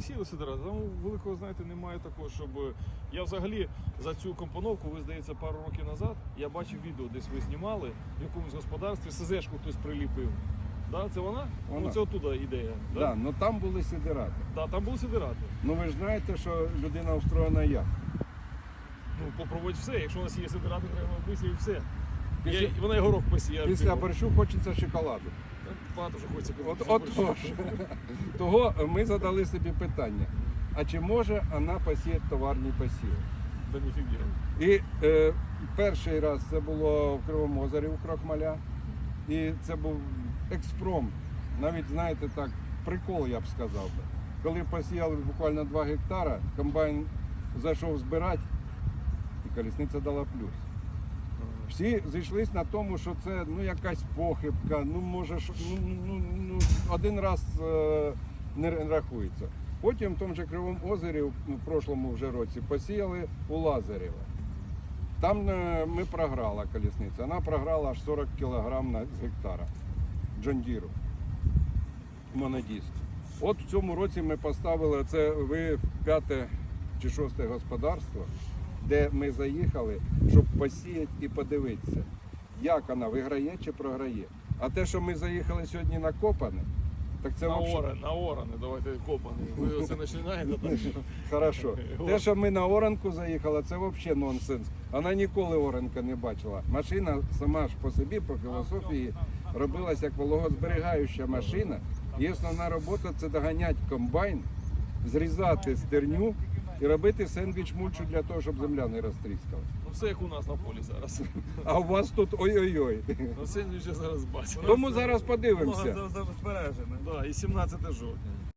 посіяли сидирати. Там великого, знаєте, немає такого, щоб. Я взагалі за цю компоновку, ви здається, пару років назад я бачив відео, десь ви знімали в якомусь господарстві, СЗшку хтось приліпив. Да, це вона? Вона. Ну, це оттуда ідея. Да? Да, ну там були сидирати. Да, там були сидирати. Ну ви ж знаєте, що людина устроєна як? Ну, попробують все. Якщо у нас є сидирати, треба висіяти все. Після- Я, вона і горох посіяв. Після борщу хочеться шоколаду. Багато вже хочеться От, після от борщу. тож. Того ми задали собі питання. А чи може вона посіяти товарні посіви? Да ніфіг. І е, перший раз це було в Кривому озері у Крохмаля. І це був експромт. Навіть, знаєте, так, прикол, я б сказав би. Коли посіяли буквально 2 гектара, комбайн зайшов збирати, і колісниця дала плюс. Всі зійшлись на тому, що це ну, якась похибка, ну може ну, ну, ну, один раз е, не рахується. Потім в тому же Кривому озері в ну, прошлому вже році посіяли у Лазарєва. Там е, ми програла колісниця. Вона програла аж 40 кг на з гектара Джондіру. Монодіст. От в цьому році ми поставили це ви п'яте чи шосте господарство, де ми заїхали, щоб посіяти і подивитися, як вона виграє чи програє. А те, що ми заїхали сьогодні на копане, так це на вообще- оране, на оране, давайте копане. Ви оце починаєте так. Хорошо. Те, що ми на оранку заїхали, це взагалі нонсенс. Вона ніколи оранка не бачила. Машина сама ж по собі, по філософії, робилась як вологозберігаюча машина. І основна робота це доганяти комбайн, зрізати стерню і робити сендвіч мульчу для того, щоб земля не розтріскала. Ну все як у нас на полі зараз. А у вас тут ой-ой-ой. Ну сендвіч я зараз бачу. Тому зараз подивимося. Много за- за- збережене. Да, і 17 жовтня.